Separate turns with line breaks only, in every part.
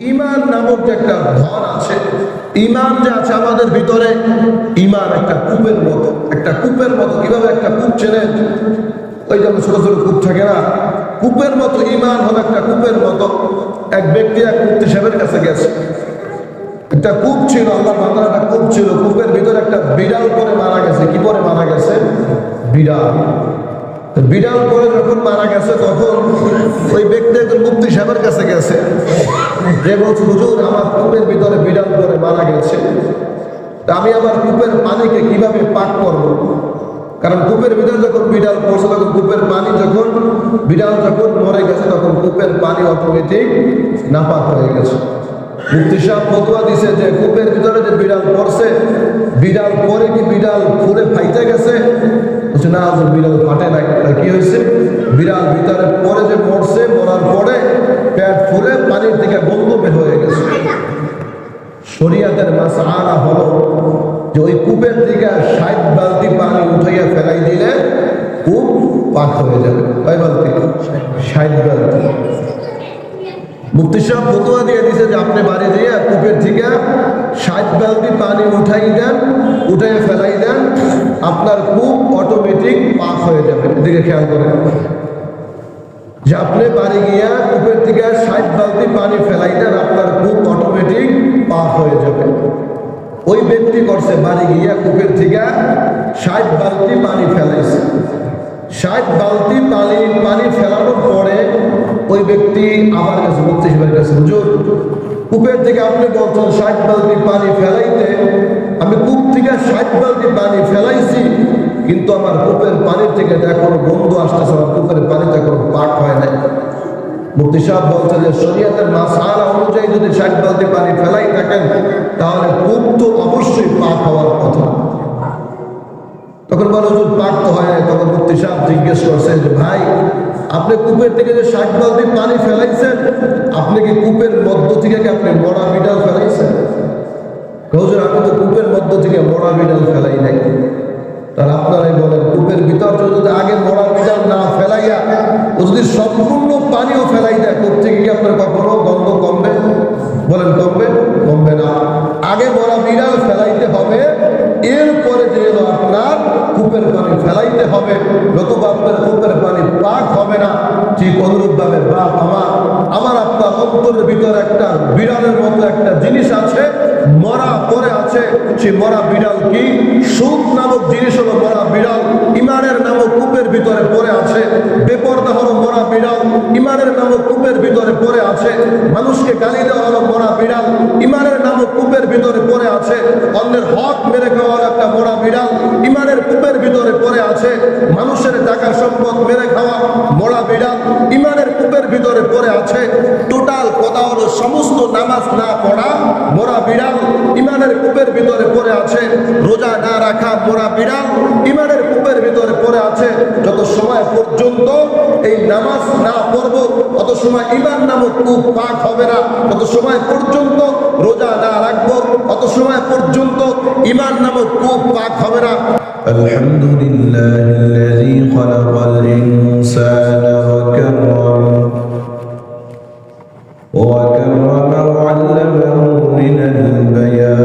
ইমান নামক যে একটা ধন আছে, ইমান যে আছে আমাদের ভিতরে, ইমান একটা কূপের মতো, একটা কূপের মতো। কীভাবে একটা কূপ চেনে? ওই যেমন ছোট ছোট কূপ থাকে না? কূপের মতো, ইমান হলো একটা কূপের মতো। এক ব্যক্তি এক মুক্তি সাহেবের কাছে গেছে। একটা কূপ ছিল, আল্লাহ বান্দার একটা কূপ ছিল। কূপের ভিতরে একটা বিড়াল পরে মারা গেছে। কি পরে মারা গেছে? বিড়াল। বিড়াল পরে যখন মারা গেছে, তখন ওই ব্যক্তি একজন মুক্তি সাহেবের কাছে গেছে। যে বলছে, হুজুর, আমার কূপের ভিতরে বিড়াল পরে মারা গেছে। তা আমি আমার কূপের পানিকে কীভাবে পাক করব? কারণ কূপের ভিতরে যখন বিড়াল পড়ছে, তখন কূপের পানি যখন, বিড়াল যখন মরে গেছে, তখন কূপের পানি অটোমেটিক নাপাক হয়ে গেছে। মুফতি সাহেব ফতুয়া দিছে যে কূপের ভিতরে যে বিড়াল পড়ছে, বিড়াল পরে কি বিড়াল ফুলে ফাইতে গেছে? না বিড়াল ফাটে তা কি হয়েছে? বিড়াল ভিতরে পরে যে মরছে, মরার পরে পেট ফুলে পানির থেকে বন্ধ বের হয়ে গেছে। শরিয়াতের মাস আনা হলো যে ওই কূপের দিকে ষাট বালতি পানি উঠাইয়া ফেলাই দিলে কূপ পাক হয়ে যাবে। কয় বালতি? ষাট বালতি। মুফতি সাহেব ফতুয়া দিয়ে দিছে যে আপনি বাড়ি দিয়ে কূপের থেকে ষাট বালতি পানি উঠাই দেন উঠাই ফেলাই দেন, আপনার কূপ অটোমেটিক পাক হয়ে যাবে। এদিকে খেয়াল করেন। যে আপনি বাড়ি গিয়া কূপের থেকে ষাট বালতি পানি ফেলাই দেন আপনার কূপ অটোমেটিক পাক হয়ে যাবে। ওই ব্যক্তি করছে, বাড়ি গিয়া কূপের থেকে ষাট বালতি পানি ফেলাইছে। ষাট বালতি পানি পানি ফেলানোর পরে ওই ব্যক্তি আমার কাছে মুক্তি সাহেবের কাছে, হুজুর কূপের থেকে আপনি বলছেন ষাট বালতি পানি ফেলাইতে, আমি কূপ থেকে ষাট বালতি পানি ফেলাইছি, কিন্তু আমার কূপের পানির থেকে এখন গন্ধ আসতেছে, আমার কূপের পানিতে এখন পাক হয় নাই মুক্তি সাহেব বলছে যে, শরীয়তের মাসালা অনুযায়ী যদি ষাট বালতি পানি ফেলাই থাকেন, তাহলে কূপ তো অবশ্যই পাক হওয়ার কথা। তখন বলে, হুজুর, পাক তো হয় নাই। তখন মুক্তি সাহেব জিজ্ঞেস করছে যে, ভাই, আপনি কূপের থেকে যে ষাট বালতি পানি ফেলাইছেন, আপনি কি কূপের মধ্য থেকে কি আপনি মরা বিড়াল ফেলাইছেন? হুজুর, আমি তো কূপের মধ্য থেকে মরা বিড়াল ফেলাই নাই। তাহলে আপনারাই বলেন কূপের ভিতর যদি আগে মরা বিড়াল না ফেলাইয়া, ও যদি সম্পূর্ণ পানিও ফেলাই দেয় কূপ থেকে কি আপনার কখনো গন্ধ কমবে? বলেন, কমবে? কমবে না। আগে মরা বিড়াল ফেলাইতে হবে, এরপরে যে আপনার কূপের পানি ফেলাইতে হবে, নতুবা আপনার কূপের পানি পাক হবে না। ঠিক অনুরূপভাবে বাপ আমার আমার আপনার অন্তরের ভিতরে একটা বিড়ালের মতো একটা জিনিস আছে মরা পরে আছে, সেই মরা বিড়াল কি? সুদ নামক জিনিস হলো মরা বিড়াল। ইমানের নামক কূপের ভিতরে পড়ে আছে। বেপর্দা হলো মরা বিড়াল। ইমানের নামক কূপের ভিতরে পড়ে আছে। মানুষকে গালি দেওয়া হলো মরা বিড়াল। ইমানের নামক কূপের ভিতরে পড়ে আছে। অন্যের হক মেরে খাওয়া একটা মরা বিড়াল। ইমানের কূপের ভিতরে পড়ে আছে। মানুষের টাকা সম্পদ মেরে খাওয়া মরা বিড়াল। ইমানের কূপের ভিতরে পড়ে আছে। টোটাল কথা হলো সমস্ত নামাজ না পড়া মোরা বিড়াল। ইমানের কূপের ভিতরে পড়ে আছে রোজা না রাখা মোরা বিড়াল ইমানের কূপের ভিতরে পড়ে আছে যত সময় পর্যন্ত এই নামাজ না পড়ব তত সময় ইমান নামক কূপ পাক হবে না তত সময় পর্যন্ত রোজা না রাখবো তত সময় পর্যন্ত ইমান নামক কূপ পাক হবে না
الحمد لله الذي خلق الإنسان وكرم وكرم وعلمه من البيان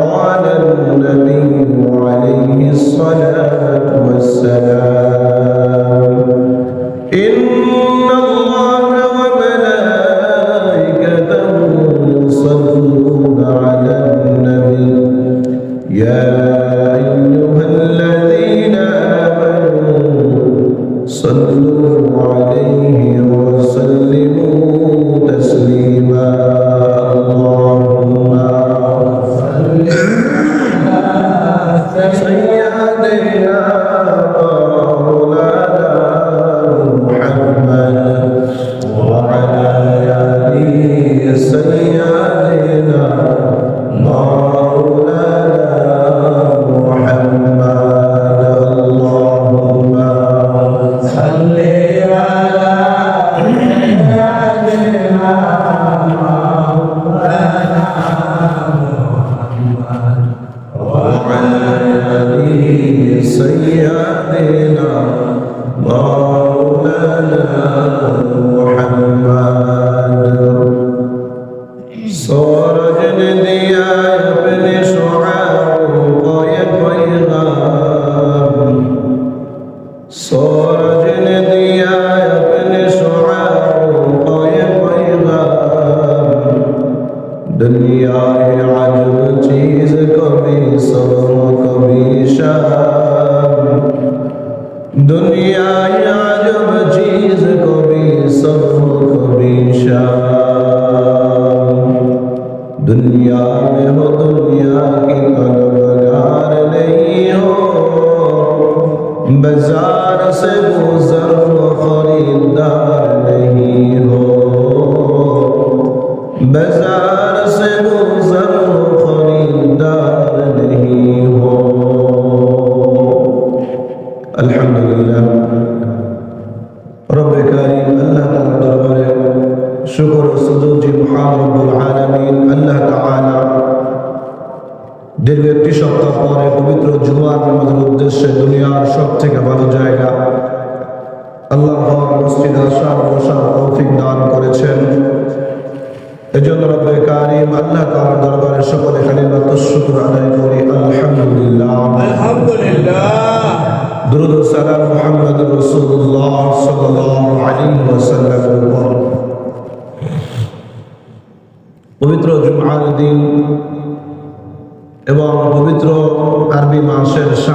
قال النبي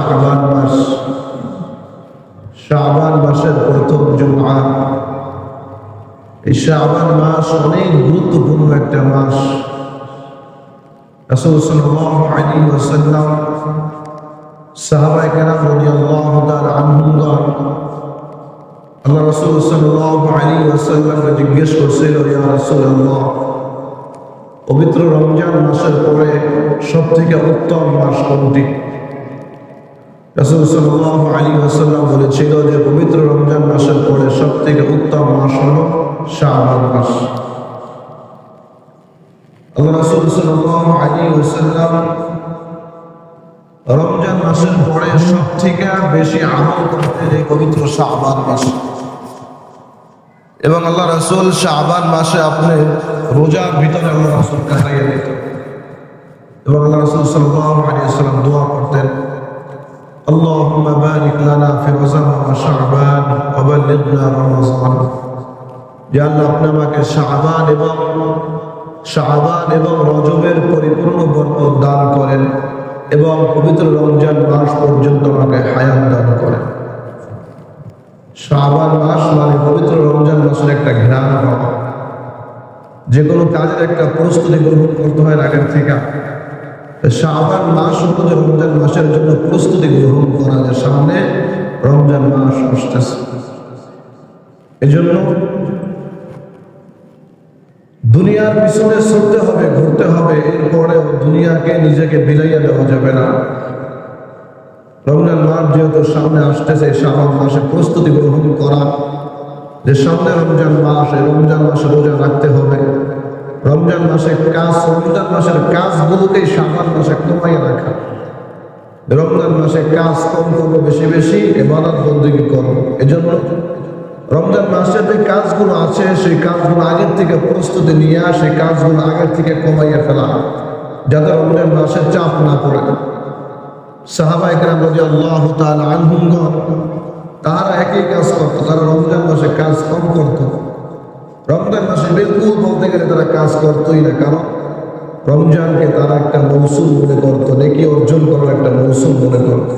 শাহবান মাস। শাহবান মাসের প্রথম জুমা। এই শাহবান মাস অনেক গুরুত্বপূর্ণ একটা মাস। রাসূল সাল্লাল্লাহু আলাইহি ওয়াসাল্লাম সাহাবায়ে কেরাম রাদিয়াল্লাহু তাআলা জিজ্ঞেস করছিল, ইয়া পবিত্র রমজান মাসের পরে সবথেকে উত্তম মাস কোনটি? রাসূল সাল্লাল্লাহু আলাইহি ওয়াসাল্লাম বলেছিল যে পবিত্র রমজান মাসের পরে সবথেকে উত্তম মাস হলো শাবান মাস। আল্লাহ রাসূল আলাইহি ওয়াসাল্লাম রমজান মাসের পরে সব থেকে বেশি আমল করতেন এই পবিত্র শাহবান মাসে। এবং আল্লাহ রসুল শাহবান মাসে আপনি রোজার ভিতরে আল্লাহ রসুল কাটাইয়া দিত এবং আল্লাহ রসুল সাল্লাল্লাহু আলাইহি ওয়াসাল্লাম দোয়া করতেন। اللهم بارك لنا في رمضان وشعبان وبلغنا رمضان يا الله আপনি আমাকে শাহবান এবং শাহবান এবং রজবের পরিপূর্ণ বরকত দান করেন এবং পবিত্র রমজান মাস পর্যন্ত আমাকে হায়াত দান করেন শাবান মাস মানে পবিত্র রমজান মাসের একটা ঘ্রাণ পাওয়া যে কোনো কাজের একটা প্রস্তুতি গ্রহণ করতে হয় আগের থেকে শাবান মাস হলো যে রমজান মাসের জন্য প্রস্তুতি গ্রহণ করা যায় সামনে রমজান মাস আসতেছে। এজন্য দুনিয়ার পিছনে ছুটতে হবে, ঘুরতে হবে এরপরে দুনিয়াকে নিজেকে বিলাইয়া দেওয়া যাবে না। রমজান মাস যেহেতু সামনে আসতেছে, শাবান মাসে প্রস্তুতি গ্রহণ করা, যে সামনে রমজান মাস রমজান মাসে রোজা রাখতে হবে। রমজান মাসের কাজ, রমজান মাসের কাজগুলোকে সাবান মাসে কমাইয়া রাখা। রমজান মাসে কাজ কম করব বেশি বেশি এবাদত বন্দী করব এজন্য রমজান মাসের যে কাজগুলো আছে, সেই কাজগুলো আগের থেকে প্রস্তুতি নিয়ে সেই কাজগুলো আগের থেকে কমাইয়া ফেলা। যাতে রমজান মাসের চাপ না পড়ে। সাহাবা একরাম রাজি আল্লাহ তাআলা আনহুমগণ তারা একই কাজ করতো, তারা রমজান মাসে কাজ কম করতো। রমজান মাসে বিলকুল বলতে গেলে তারা কাজ করতোই না। কারণ রমজানকে তারা একটা মৌসুম মনে করতো, নাকি অর্জন করার একটা মৌসুম মনে করত।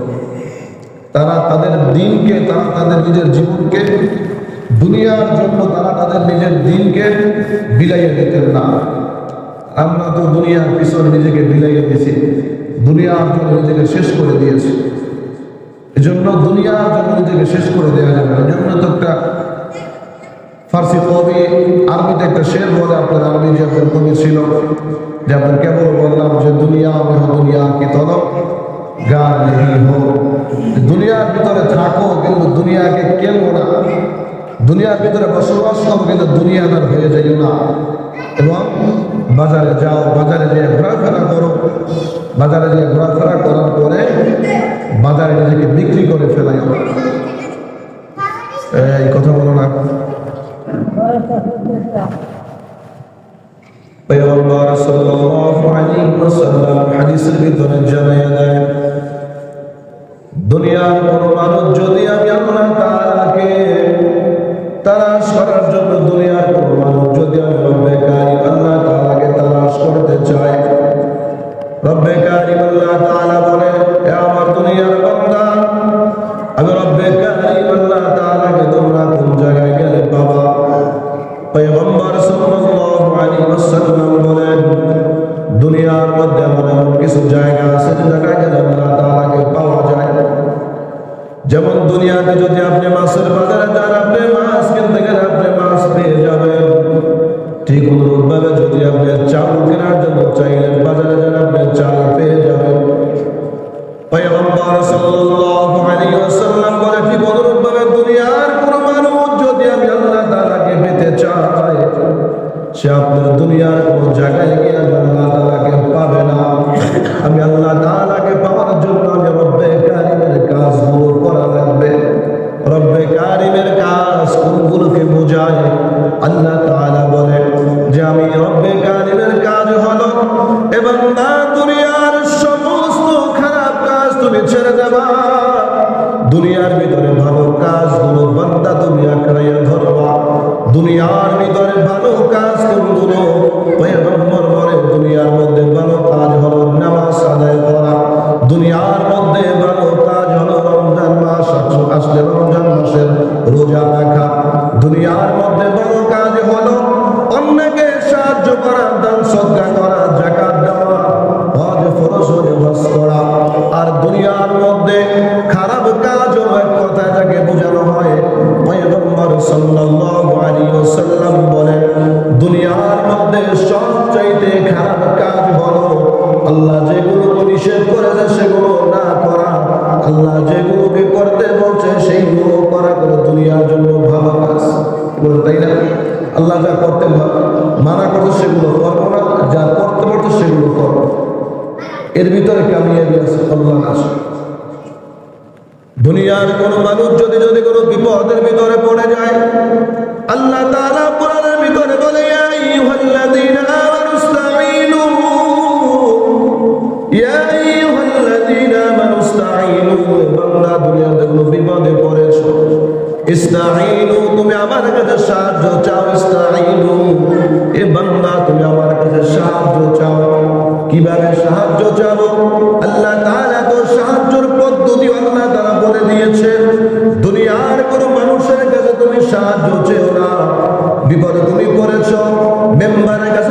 তারা তাদের দিনকে, তারা তাদের নিজের জীবনকে, দুনিয়ার জন্য তারা তাদের নিজের দিনকে বিলাইয়ে দিতেন না। আমরা তো দুনিয়ার পিছনে নিজেকে বিলাইয়ে দিয়েছি, দুনিয়ার জন্য নিজেকে শেষ করে দিয়েছি। এজন্য দুনিয়ার জন্য নিজেকে শেষ করে দেওয়া যাবে এজন্য তো একটা ফার্সি কবি, আরবিতে একটা শের বলে আপনার আরবি যে আপনার কবি ছিল, যে আপনার কেবল বললাম যে দুনিয়া আমি দুনিয়া কি তলব? গান নেই হো। দুনিয়ার ভিতরে থাকো, কিন্তু দুনিয়াকে কেনো না? দুনিয়ার ভিতরে বসবাস করো, কিন্তু দুনিয়াদার হয়ে যাইও না। এবং বাজারে যাও, বাজারে যেয়ে ঘোরাফেরা করো। বাজারে যেয়ে ঘোরাফেরা করার পরে বাজারে নিজেকে বিক্রি করে ফেলাই এই কথা বলো না। পয়গম্বর সাল্লাল্লাহু আলাইহি ওয়াসাল্লাম হাদিসের ভিতরে জানায় দেয়, দুনিয়ার কোন মানুষ যদি আমি আল্লাহ তাআলাকে তারা সরার জন্য এবং না দুনিয়ার সমস্ত খারাপ কাজ তুমি ছেড়ে দেবা। দুনিয়ার ভিতরে ভালো কাজগুলো বান্দা তুমি আঁকড়াইয়া ধরবা। দুনিয়ার ভিতরে ভালো কাজ কোনগুলো? পয়গম্বর দুনিয়ার মধ্যে আল্লাহ যা করতে মানা করতো সেগুলো করব না যা করতে পারতো সেগুলো করব এর ভিতরে কামিয়াবি আছে কল্যাণ আছে দুনিয়ার কোন মানুষ যদি যদি কোনো বিপদের ভিতরে পড়ে যায়, আল্লাহ তারা কোরআনের ভিতরে ইস্তাঈনু, তুমি আমার কাছে সাহায্য চাও, ইস্তাঈনু। এ বান্দা, তুমি আমার কাছে সাহায্য চাও। কীভাবে সাহায্য চাও? আল্লাহ তাআলা তো সাহায্যের পদ্ধতি আল্লাহ তাআলা বলে দিয়েছে, দুনিয়ার কোন মানুষের কাছে তুমি সাহায্য চেও না। বিপদে তুমি পড়েছো, মেম্বারের কাছে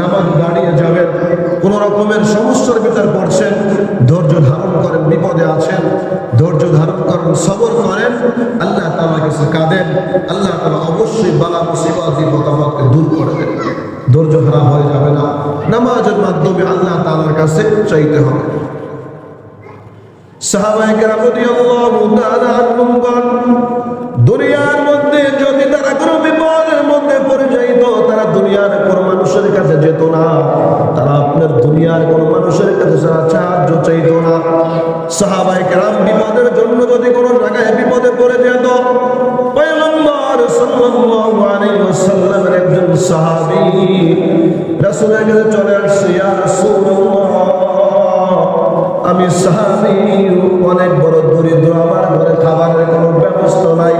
নামাজ দাঁড়িয়ে যাবেন, কোন রকমের সমস্যার ভিতর পড়ছেন, ধৈর্য ধারণ করেন, বিপদে আছেন, ধৈর্য ধারণ করেন, সবর করেন, আল্লাহ তাআলার কাছে কাঁদেন, আল্লাহ তালা অবশ্যই বালা মুসিবত মতামতকে দূর করে দেন। ধৈর্য হারা হয়ে যাবে না। নামাজের মাধ্যমে আল্লাহ তাআলার কাছে চাইতে হবে। সাহাবায়ে কেরাম রাদিয়াল্লাহু সাহাবী রাসূলের কাছে চলে আসছে, ইয়া রাসূলুল্লাহ, আমি সাহাবি, অনেক বড় দরিদ্র, আমার ঘরে খাবারের কোনো ব্যবস্থা নাই।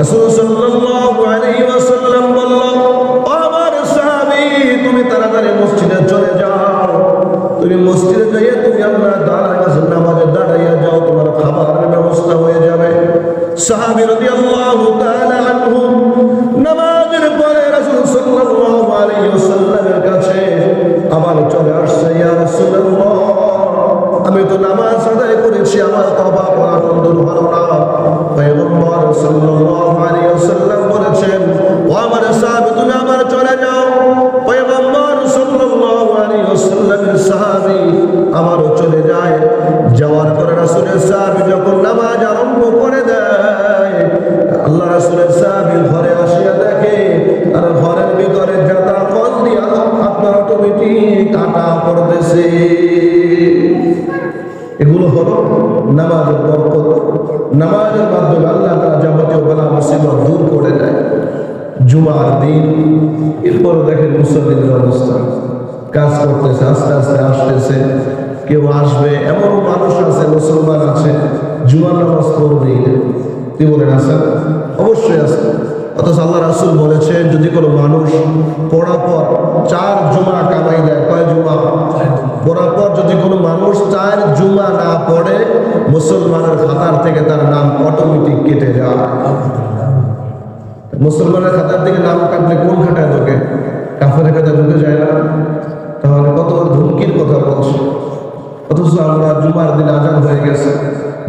রাসূল সাল্লাল্লাহু আলাইহি ওয়াসাল্লাম বলল আমার সাহাবী, তুমি তাড়াতাড়ি মসজিদে চলে যাও। তুমি মসজিদে যাইয়ে তুমি আল্লাহ তাআলার কাছে নামাজে দাঁড়াইয়া যাও, তোমার খাবারের ব্যবস্থা হয়ে যাবে। সাহাবী রাদিয়াল্লাহু তাআলা দেখেন মুসল্লিদের অবস্থা। কাজ করতেছে, আস্তে আস্তে আসতেছে। কেউ আসবে, এমন মানুষ আছে, মুসলমান আছে, জুমার নামাজ পড়বেই না কি বলেন, আছেন? অবশ্যই আছে অথচ আল্লাহ রাসূল বলেছেন, যদি কোনো মানুষ পড়ার পর চার জুমা কামাই দেয়, কয় জুমা? পড়ার পর যদি কোনো মানুষ চার জুমা না পড়ে, মুসলমানের খাতার থেকে তার নাম অটোমেটিক কেটে যায়। মুসলমানের খাতার থেকে নাম কাটলে কোন খাটায় ঢোকে কাফের খাতায় ঢুকে যায় না তাহলে কত ধমকির কথা বলছে। অথচ আমরা জুমার দিন আজান হয়ে গেছে।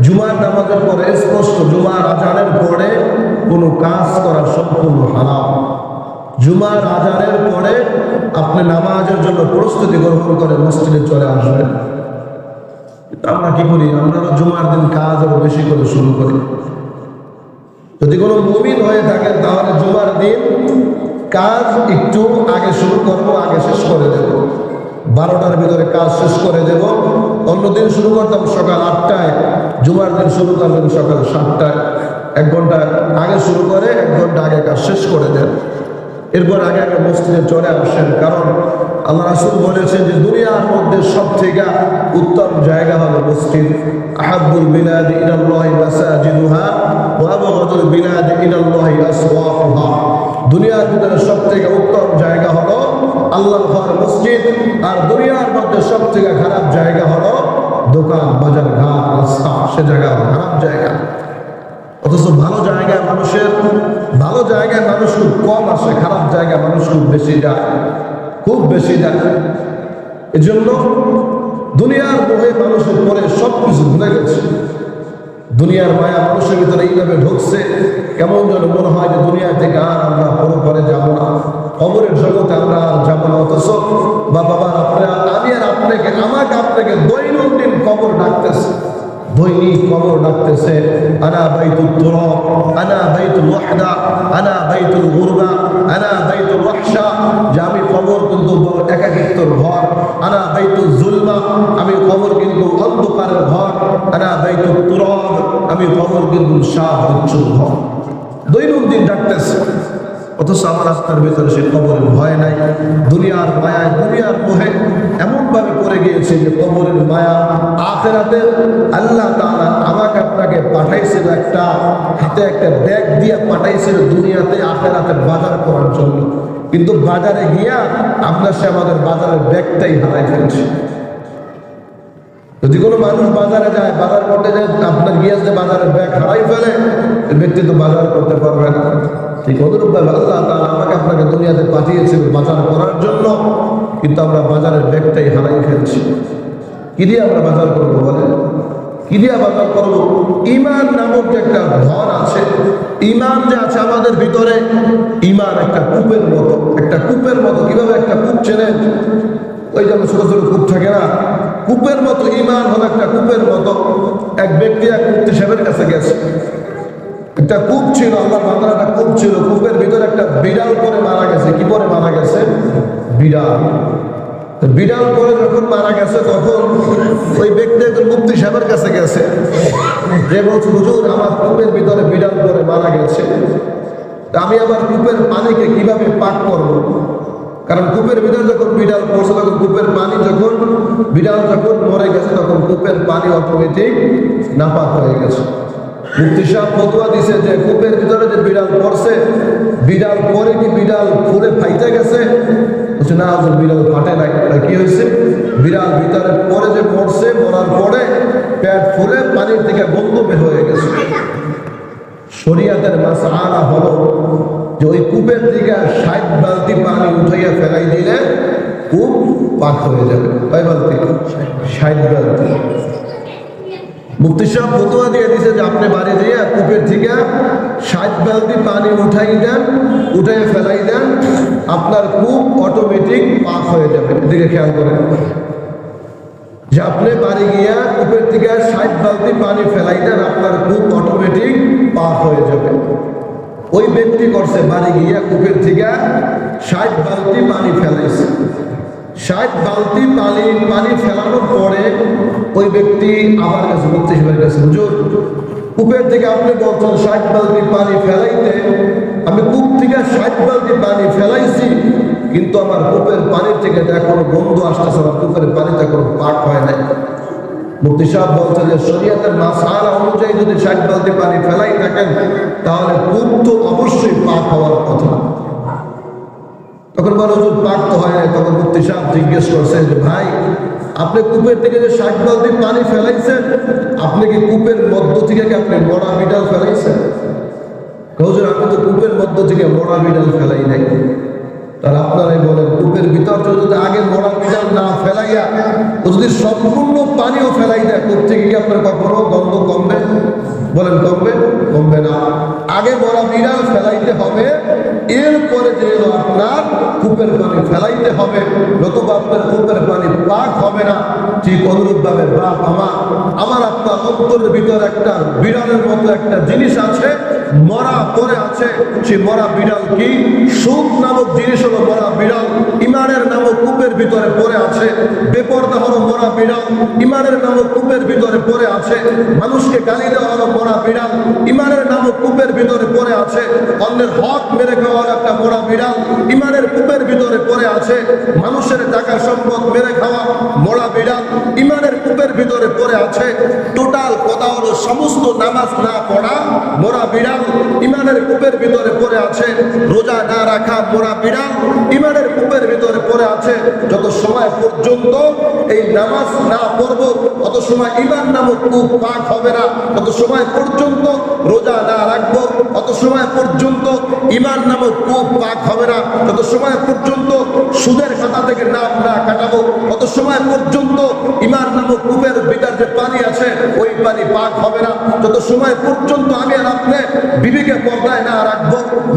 জুমার নামাজের পরে স্পষ্ট, জুমার আজানের পরে কোনো কাজ করা সম্পূর্ণ হারাম। জুমার আজানের পরে আপনি নামাজের জন্য প্রস্তুতি গ্রহণ করে মসজিদে চলে আসবেন। আমরা কি করি? আমরা জুমার দিন কাজ আরও বেশি করে শুরু করি। যদি কোনো মুমিন হয়ে থাকেন তাহলে জুমার দিন কাজ একটু আগে শুরু করব, আগে শেষ করে দেব। বারোটার ভিতরে কাজ শেষ করে দেব। অন্যদিন শুরু করতাম সকাল আটটায়, জুমার দিন শুরু করবেন সকাল সাতটায়। এক ঘণ্টা আগে শুরু করে, এক ঘণ্টা আগে কাজ শেষ করে দেন এরপর আগে আগে মসজিদে চলে আসেন, কারণ আল্লাহ রাসুল বলেছেন যে দুনিয়ার মধ্যে সব থেকে উত্তম জায়গা হলো মসজিদ। আহাবুল বিলাদ ইলাল্লাহি মাসাজিদুহা ওয়া আবগাদুল বিলাদ ইলাল্লাহি আসওয়াকুহা দুনিয়ার ভিতরে সব থেকে উত্তম জায়গা হলো আল্লাহর ঘর, মসজিদ। আর দুনিয়ার মধ্যে সব থেকে খারাপ জায়গা হলো দোকান, বাজার, ঘাট, রাস্তা। সে জায়গা খারাপ জায়গা। অথচ ভালো জায়গায় মানুষের ভালো জায়গায় মানুষ খুব কম আসে, খারাপ জায়গায় মানুষ খুব বেশি যায়। খুব বেশি যায়। এজন্য দুনিয়ার মোহে মানুষের পরে সব কিছু ভুলে গেছে। দুনিয়ার মায়া মানুষের ভিতরে এইভাবে ঢুকছে, কেমন যেন মনে হয় যে দুনিয়া থেকে আর আমরা পরে পরে যাব না। খবরের জগতে আমরা আর যাব না, অথচ বা বাবা আপনার, আমি আর আপনাকে, আমাকে আপনাকে দৈনন্দিন কবর ডাকতেছে। দৈনিক কবর ডাকতেছে, আনা বাইতুল তুরাব আনা বাইতুল ওয়াহদা, আনা বাইতুল গুরবা, আনা বাইতুল ওয়াহশা। যে আমি কবর কিন্তু একাকিত্বর ঘর, আনা বাইতুল জুলমা, আমি কবর কিন্তু অন্ধকারের ঘর, আনা বাইতুল তুরাব, আমি কবর কিন্তু শাহ বিচ্ছুর ঘর। দৈনন্দিন ডাকতেছে, অথচ আমার রাস্তার ভিতরে সে কবরের ভয় নাই। দুনিয়ার মায়ায়, দুনিয়ার দিয়েছি যে কবরের মায়া আখেরাতে আল্লাহ তাআলা আমাকে আপনাকে পাঠাইছিল একটা হাতে একটা ব্যাগ দিয়ে পাঠাইছিল দুনিয়াতে আখেরাতে বাজার করার জন্য। কিন্তু বাজারে গিয়া আমরা সে আমাদের বাজারের ব্যাগটাই হারাই ফেলছি। যদি কোনো মানুষ বাজারে যায়, বাজার করতে যায়, আপনার গিয়েছে বাজারের ব্যাগ হারাই ফেলে ব্যক্তি তো বাজার করতে পারবে না। ঠিক অনুরূপভাবে আল্লাহ তাআলা আমাকে আপনাকে দুনিয়াতে পাঠিয়েছিল বাজার করার জন্য। কিন্তু আমরা বাজারের ব্যাগটাই হারাই ফেলছি। কি দিয়ে আমরা বাজার করব বলে কি দিয়ে বাজার করব? ইমান নামক একটা ধন আছে। ইমান যে আছে আমাদের ভিতরে ইমান একটা কূপের মতো। একটা কূপের মতো, কীভাবে একটা কূপ চেনেন? ওই যেমন ছোট ছোট কূপ থাকে না? কূপের মতো ইমান হলো একটা কূপের মতো। এক ব্যক্তি এক মুক্তি সাহেবের কাছে গেছে। একটা কূপ ছিল আল্লাহ বাংলা একটা কূপ ছিল। কূপের ভিতরে একটা বিড়াল করে মারা গেছে। কি করে মারা গেছে? বিড়াল। বিড়াল করে যখন মারা গেছে, তখন ওই ব্যক্তি একজন মুক্তি সাহেবের কাছে গেছে। যে বলছে, হুজুর, আমার কূপের ভিতরে বিড়াল করে মারা গেছে। আমি আমার কূপের পানিকে কীভাবে পাক করব? কারণ কূপের ভিতরে যখন বিড়াল পড়ছে, তখন কূপের পানি যখন, বিড়াল যখন মরে গেছে, তখন কূপের পানি অটোমেটিক নাপাক হয়ে গেছে। মুক্তি সাহেব ফতুয়া দিছে যে, কূপের ভিতরে যে বিড়াল পড়ছে, বিড়াল পরে কি বিড়াল ফুলে ফাইতে গেছে? বলছে না আজ বিড়াল ফাটে না কি হয়েছে? বিড়াল ভিতরে পরে যে পড়ছে পড়ার পরে পেট ফুলে পানির থেকে গন্তব্য হয়ে গেছে। শরিয়াতের মাছ আনা হলো যে ওই কূপের দিকে ষাট বালতি পানি উঠাইয়া ফেলাই দিলে কূপ পাক হয়ে যাবে। কয় বালতি? ষাট বালতি। মুক্তি সাহেব ফতুয়া দিয়ে দিছে যে আপনি বাড়ি দিয়ে কূপের থেকে ষাট বালতি পানি উঠাই দেন, উঠাই ফেলাই দেন, আপনার কূপ অটোমেটিক পাক হয়ে যাবে। এদিকে খেয়াল করেন। যে আপনি বাড়ি গিয়া কূপের থেকে ষাট বালতি পানি ফেলাই দেন, আপনার কূপ অটোমেটিক পাক হয়ে যাবে। ওই ব্যক্তি করছে, বাড়ি গিয়া কূপের থেকে ষাট বালতি পানি ফেলাইছে। ষাট বালতি পানি পানি ফেলানোর পরে ওই ব্যক্তি আমার কাছে মুক্তি সাহেবের কাছে হুজুর, কূপের থেকে আপনি বলছেন ষাট বালতি পানি ফেলাইতে। আমি কূপ থেকে ষাট বালতি পানি ফেলাইছি, কিন্তু আমার কূপের পানির থেকে এখনও গন্ধ আসতেছে, আমার কূপের পানিতে এখনও পাক হয় নাই। মুক্তি সাহেব বলছে যে, শরীয়তের মাসালা অনুযায়ী যদি ষাট বালতি পানি ফেলাই থাকেন, তাহলে কূপ তো অবশ্যই পাক হওয়ার কথা। তখন বলে, হুজুর, পাক তো হয় নাই। তখন মুক্তি সাহেব জিজ্ঞেস করছে যে, ভাই, আপনি কূপের থেকে যে ষাট বালতি পানি ফেলাইছেন, আপনি কি কূপের মধ্য থেকে কি আপনি মরা বিড়াল ফেলাইছেন? হুজুর, আমি তো কূপের মধ্য থেকে মরা বিড়াল ফেলাই নাই। তার আপনারাই বলেন, কূপের ভিতর যদি আগে মরা বিড়াল না ফেলাইয়া, ও যদি সম্পূর্ণ পানিও ফেলাই দেয়, কূপ থেকে কি আপনার কখনো গন্ধ কমবে? বলেন, কমবে কমবে না। আগে মরা বিড়াল ফেলাইতে হবে এরপরে যে আপনার কূপের পানি ফেলাইতে হবে, নতুবা আপনার কূপের পানি পাক হবে না। ঠিক অনুরূপভাবে বাপ আমার আমার আপনার অন্তরের ভিতর একটা বিড়ালের মতো একটা জিনিস আছে, মরা পরে আছে। সেই মরা বিড়াল কি? সুখ নামক জিনিস হলো মরা বিড়াল। ইমানের ভিতরে পড়ে আছে। বেপর্দা হলো মরা বিড়াল। ইমানের নামক কূপের ভিতরে পড়ে আছে। মানুষকে গালি দেওয়া হলো মরা বিড়াল। ইমানের নামক কূপের ভিতরে পড়ে আছে। অন্যের হক মেরে খাওয়ার একটা মরা বিড়াল। ইমানের কূপের ভিতরে পড়ে আছে। মানুষের টাকা সম্পদ মেরে খাওয়া মরা বিড়াল। ইমানের কূপের ভিতরে পড়ে আছে। টোটাল কথা হলো সমস্ত নামাজ না পড়া মোরা বিড়াল। ইমানের কূপের ভিতরে পড়ে আছে। রোজা না রাখা মোরা বিড়াল। ইমানের কূপের ভিতরে পড়ে আছে। যত সময় পর্যন্ত এই নামাজ না পড়ব, তত সময় ইমান নামক কূপ পাক হবে না। তত সময় পর্যন্ত রোজা না রাখব, তত সময় পর্যন্ত ইমান নামক কূপ পাক হবে না। তত সময় পর্যন্ত সুদের খাতা থেকে নাম না কাটাবো তত সময় পর্যন্ত ইমান নামক কূপের ভিতর যে পানি আছে, ওই পানি পাক হবে না। যত সময় পর্যন্ত আমি আর আপনি বিবিকে পর্দায় না রাখব,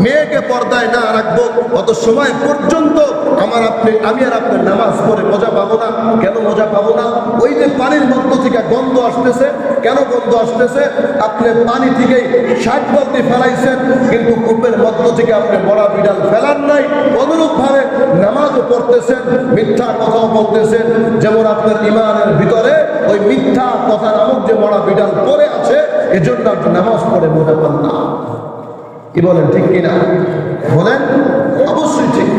মেয়েকে পর্দায় না রাখব তত সময় পর্যন্ত আমার আপনি, আমি আর আপনি নামাজ পড়ে মজা পাবো না। কেন মজা পাবো না? ওই যে পানির মধ্য থেকে গন্ধ আসতেছে, কেন গন্ধ আসতেছে? আপনি পানি থেকেই ষাট বলতে ফেলাইছেন, কিন্তু কূপের মধ্য থেকে আপনি মরা বিড়াল ফেলার নাই। অনুরূপ ভাবে নামাজও পড়তেছেন মিথ্যা কথাও বলতেছেন যেমন আপনার ইমানের ভিতরে ওই মিথ্যা কথা নামক যে মরা বিড়াল পড়ে আছে, এজন্য আপনি নামাজ পড়ে মনে পান না। কি বলেন, ঠিক কিনা? বলেন? অবশ্যই ঠিক।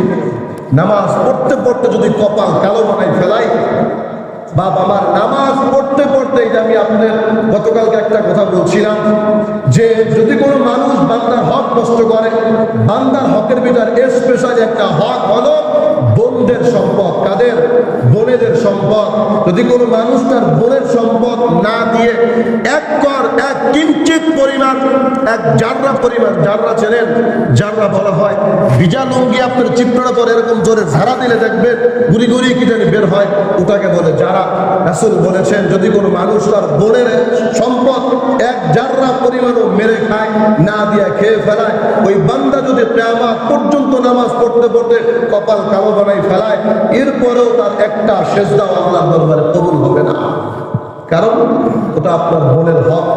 নামাজ পড়তে পড়তে যদি কপাল কালো বানাই ফেলাই, বাপ আমার, নামাজ পড়তে পড়তে যে আমি আপনাদের গতকালকে একটা কথা বলছিলাম, যে যদি কোনো মানুষ বান্দার হক নষ্ট করে, বান্দার হকের ভিতর স্পেশাল একটা হক হলো বোনদের সম্পদ, কাদের? বোনেদের সম্পদ। যদি কোনো মানুষ তার বোনের সম্পদ না দিয়ে এক কর, এক কিঞ্চিত পরিমাণ, এক জাররা পরিমাণ, জাররা ছেলেন, জাররা বলা হয় ভিজা লুঙ্গি আপনার চিত্রটা পরে এরকম জোরে ঝাড়া দিলে দেখবেন গুড়ি গুড়ি কি জানি বের হয়, ওটাকে বলে যারা রাসুল বলেছেন, যদি কোনো মানুষ তার বোনের সম্পদ এক জাররা পরিমাণও মেরে খায়, না দিয়ে খেয়ে ফেলায়, ওই বান্দা যদি কেয়ামাত পর্যন্ত নামাজ পড়তে পড়তে কপাল কালো বানাই ফেলায় এরপরেও তার একটা সেজদাও আল্লাহ দরবারে কবুল হবে না। কারণ ওটা আপনার বোনের হক।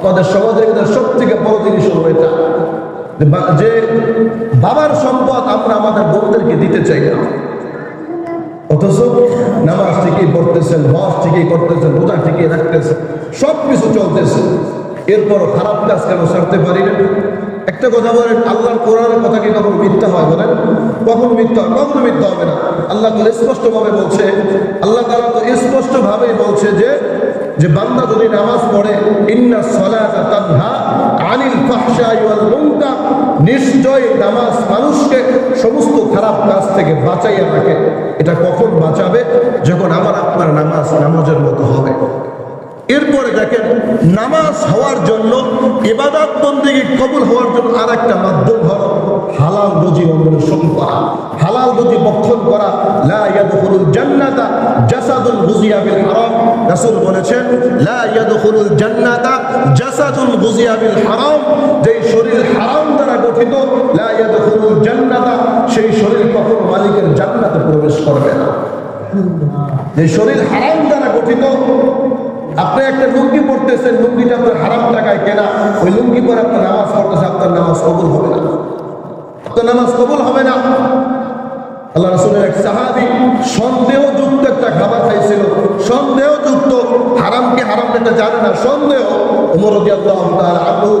আমাদের সমাজের সব থেকে বড় জিনিস হলো এটা। যে যে বাবার সম্পদ আমরা আমাদের বোনদেরকে দিতে চাই না। অথচ নামাজ ঠিকই পড়তেছেন, হজ ঠিকই করতেছেন, রোজা ঠিকই রাখতেছেন সব কিছু চলতেছে। এরপর খারাপ কাজ কেন সারতে পারি না? একটা কথা বলেন, আল্লাহর কোরআনের কথা কি কখনো মিথ্যা হয় বলেন? কখন মিথ্যা কখনো মিথ্যা হবে না। আল্লাহ তো স্পষ্টভাবে বলছে, আল্লাহ তাআলা তো স্পষ্টভাবেই বলছে যে যে বান্দা যদি নামাজ পড়ে, ইন্না সলাতা নিশ্চয় নামাজ মানুষকে সমস্ত খারাপ কাজ থেকে বাঁচাইয়া রাখে। এটা কখন বাঁচাবে? যখন আমার, আপনার নামাজ নামাজের মতো হবে। এরপরে দেখেন, নামাজ হওয়ার জন্য ইবাদত বন্দেগী কবুল হওয়ার জন্য আর একটা মাধ্যম হলো হালাল রুজি অন্বেষণ করা। হালাল রুজি বক্ষণ করা। লা ইয়াদখুলুল জান্নাতা জাসাদুল গুজিয়া বিল হারাম। রাসূল বলেছেন, লা ইয়াদখুলুল জান্নাতা জাসাদুল গুজিয়া বিল হারাম। যেই শরীর হারাম দ্বারা গঠিত, লা ইয়াদখুলুল জান্নাতা সেই শরীর কখনো মালিকের জান্নাতে প্রবেশ করবে না। যে শরীর হারাম দ্বারা গঠিত আপনি একটা লুঙ্গি পড়তেছেন লুঙ্গিটা আপনার হারাম টাকায় কেনা, ওই লুঙ্গি পরে আপনার নামাজ পড়তেছে, আপনার নামাজ কবুল হবে না। আপনার নামাজ কবুল হবে না। আল্লাহ রাসুলের এক সাহাবি সন্দেহযুক্ত একটা খাবার খাইছিল সন্দেহযুক্ত হারাম কি হারাম এটা জানে না, সন্দেহ। ওমর রাদিয়াল্লাহু তার আনহু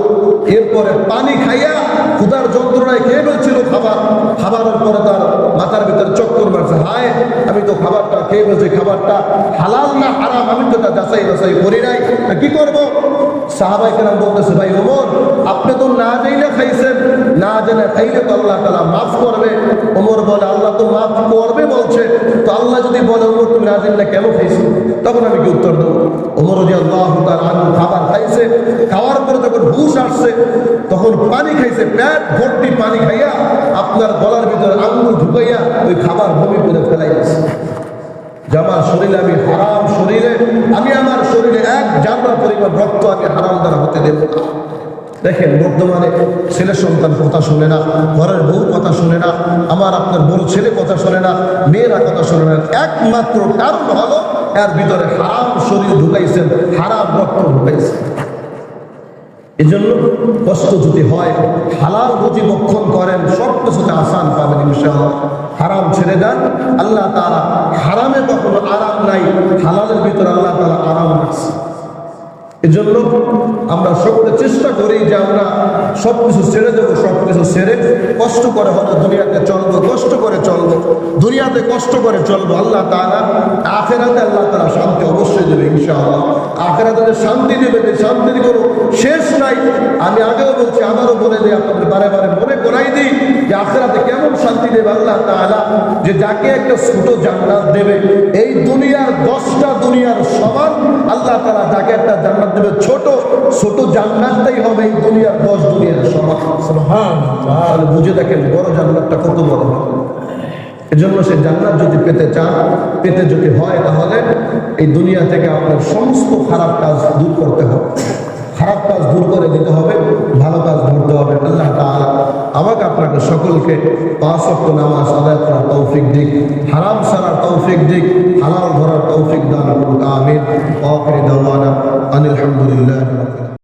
এরপরে পানি খাইয়া ক্ষুধার যন্ত্রণায় খেয়ে ফেলছিল খাবার। খাবারের পরে তার মাথার ভিতরে চক্কর মারছে। হায়, আমি তো খাবারটা খেয়ে ফেলছি, খাবারটা হালাল না হারাম? আমি তো তা যাচাই বাছাই করি নাই। কি করব? ভাই ওমর, আপনি তো না না জেনে খাইলে মাফ করবে। ওমর তো মাফ করবে বলছে যদি তুমি না কেন তখন আমি কি উত্তর খাবার খাইছে, খাওয়ার পরে যখন হুশ আসছে, তখন পানি খাইছে, পেট ভর্তি পানি খাইয়া আপনার গলার ভিতরে আঙুল ঢুকাইয়া ওই খাবার বমি করে ফেলাই গেছে আমার শরীরে আমি হারাম শরীরে, আমি আমার শরীরে এক জানলা পরিমাণ রক্ত আমি হারাম দ্বারা হতে দেব। দেখেন বর্তমানে ছেলে সন্তান কথা শুনে না, ঘরের বউ কথা শুনে না, আমার আপনার বড় ছেলে কথা শুনে না, মেয়েরা কথা শুনে না। একমাত্র কারণ হলো, এর ভিতরে হারাম শরীর ঢুকাইছেন, হারাম রক্ত ঢুকাইছেন। এজন্য কষ্ট যদি হয়, হালাল রুজি বক্ষণ করেন সব কিছুতে আসান পাবেন ইনশাআল্লাহ। হারাম ছেড়ে দেন। আল্লাহ তারা হারামে কখনো আরাম নাই, হালালের ভিতরে আল্লাহ তারা আরাম রাখছে। এজন্য আমরা সকলে চেষ্টা করি যে আমরা সব কিছু ছেড়ে দেবো সব কিছু ছেড়ে কষ্ট করে হলে দুনিয়াতে চলবো, কষ্ট করে চলবো, দুনিয়াতে কষ্ট করে চলবো। আল্লাহ তাআলা আখেরাতে আল্লাহ তাআলা শান্তি অবশ্যই দেবে, ইনশাআল্লাহ। আখেরাতে যে শান্তি দেবে, যে শান্তির কোনো শেষ নাই। আমি আগেও বলছি, আমারও বলে দিই, আপনাদের বারে বারে মনে করাই দিই যে আখেরাতে কেমন শান্তি দেবে আল্লাহ তাআলা, যে যাকে একটা ছোট জান্নাত দেবে। এই দুনিয়ার দশটা দুনিয়ার সমান আল্লাহ তাআলা যাকে একটা জান্নাত দেবে ছোট ছোট জান্নাতটাই হবে এই দুনিয়ার দশ দুনিয়ার সমান তাহলে বুঝে দেখেন বড় জান্নাতটা কত বড়। এজন্য সে জান্নাত যদি পেতে চান পেতে যদি হয় তাহলে এই দুনিয়া থেকে আপনার সমস্ত খারাপ কাজ দূর করতে হবে। খারাপ কাজ দূর করে দিতে হবে ভালো কাজ ধরতে হবে। আল্লাহ তাআলা আমাকে আপনাকে সকলকে পাঁচ অক্ট নামাজ আদায় করার তৌফিক দিক হারাম সারার তৌফিক দিক হালাল ধরার তৌফিক দান করুক আমিন। দাওয়ানা। আনিল হামদুলিল্লাহ